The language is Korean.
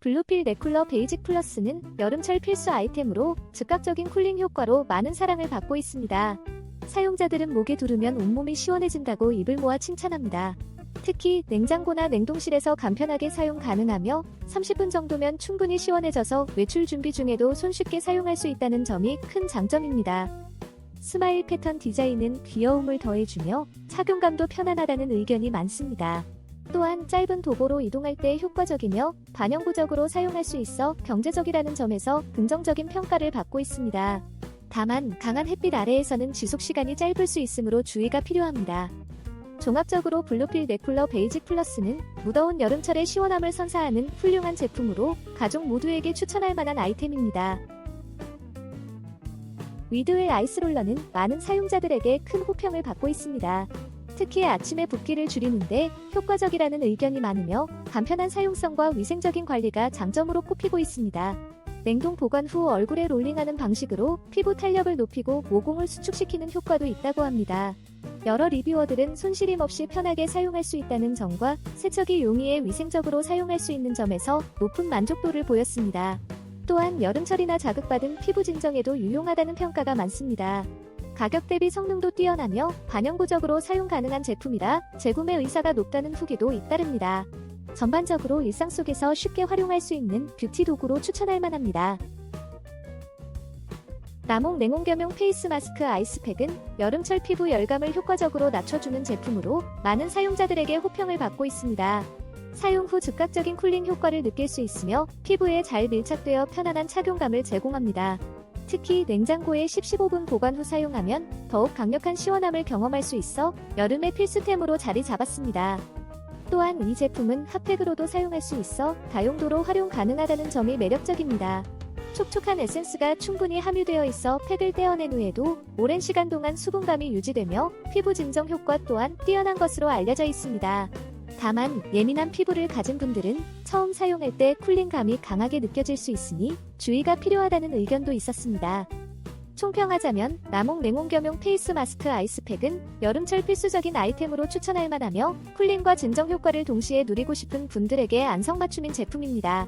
블루필 네쿨러 베이직 플러스는 여름철 필수 아이템으로 즉각적인 쿨링 효과로 많은 사랑을 받고 있습니다. 사용자들은 목에 두르면 온몸이 시원해진다고 입을 모아 칭찬합니다. 특히 냉장고나 냉동실에서 간편하게 사용 가능하며 30분 정도면 충분히 시원해져서 외출 준비 중에도 손쉽게 사용할 수 있다는 점이 큰 장점입니다. 스마일 패턴 디자인은 귀여움을 더해주며 착용감도 편안하다는 의견이 많습니다. 또한 짧은 도보로 이동할 때 효과적이며 반영구적으로 사용할 수 있어 경제적이라는 점에서 긍정적인 평가를 받고 있습니다. 다만 강한 햇빛 아래에서는 지속 시간이 짧을 수 있으므로 주의가 필요합니다. 종합적으로 블루필 네쿨러 베이직 플러스는 무더운 여름철의 시원함을 선사하는 훌륭한 제품으로 가족 모두에게 추천할 만한 아이템입니다. 위드웰 아이스롤러는 많은 사용자들에게 큰 호평을 받고 있습니다. 특히 아침에 붓기를 줄이는데 효과적이라는 의견이 많으며 간편한 사용성과 위생적인 관리가 장점으로 꼽히고 있습니다. 냉동 보관 후 얼굴에 롤링하는 방식으로 피부 탄력을 높이고 모공을 수축시키는 효과도 있다고 합니다. 여러 리뷰어들은 손시림 없이 편하게 사용할 수 있다는 점과 세척이 용이해 위생적으로 사용할 수 있는 점에서 높은 만족도를 보였습니다. 또한 여름철이나 자극받은 피부 진정에도 유용하다는 평가가 많습니다. 가격 대비 성능도 뛰어나며 반영구적으로 사용 가능한 제품이라 재구매 의사가 높다는 후기도 잇따릅니다. 전반적으로 일상 속에서 쉽게 활용할 수 있는 뷰티 도구로 추천할 만합니다. 나몽 냉온 겸용 페이스 마스크 아이스팩은 여름철 피부 열감을 효과적으로 낮춰주는 제품으로 많은 사용자들에게 호평을 받고 있습니다. 사용 후 즉각적인 쿨링 효과를 느낄 수 있으며 피부에 잘 밀착되어 편안한 착용감을 제공합니다. 특히 냉장고에 10-15분 보관 후 사용하면 더욱 강력한 시원함을 경험할 수 있어 여름의 필수템으로 자리 잡았습니다. 또한 이 제품은 핫팩으로도 사용할 수 있어 다용도로 활용 가능하다는 점이 매력적입니다. 촉촉한 에센스가 충분히 함유되어 있어 팩을 떼어낸 후에도 오랜 시간 동안 수분감이 유지되며 피부 진정 효과 또한 뛰어난 것으로 알려져 있습니다. 다만 예민한 피부를 가진 분들은 처음 사용할 때 쿨링감이 강하게 느껴질 수 있으니 주의가 필요하다는 의견도 있었습니다. 총평하자면 나몽 냉온 겸용 페이스 마스크 아이스팩은 여름철 필수적인 아이템으로 추천할 만하며 쿨링과 진정 효과를 동시에 누리고 싶은 분들에게 안성맞춤인 제품입니다.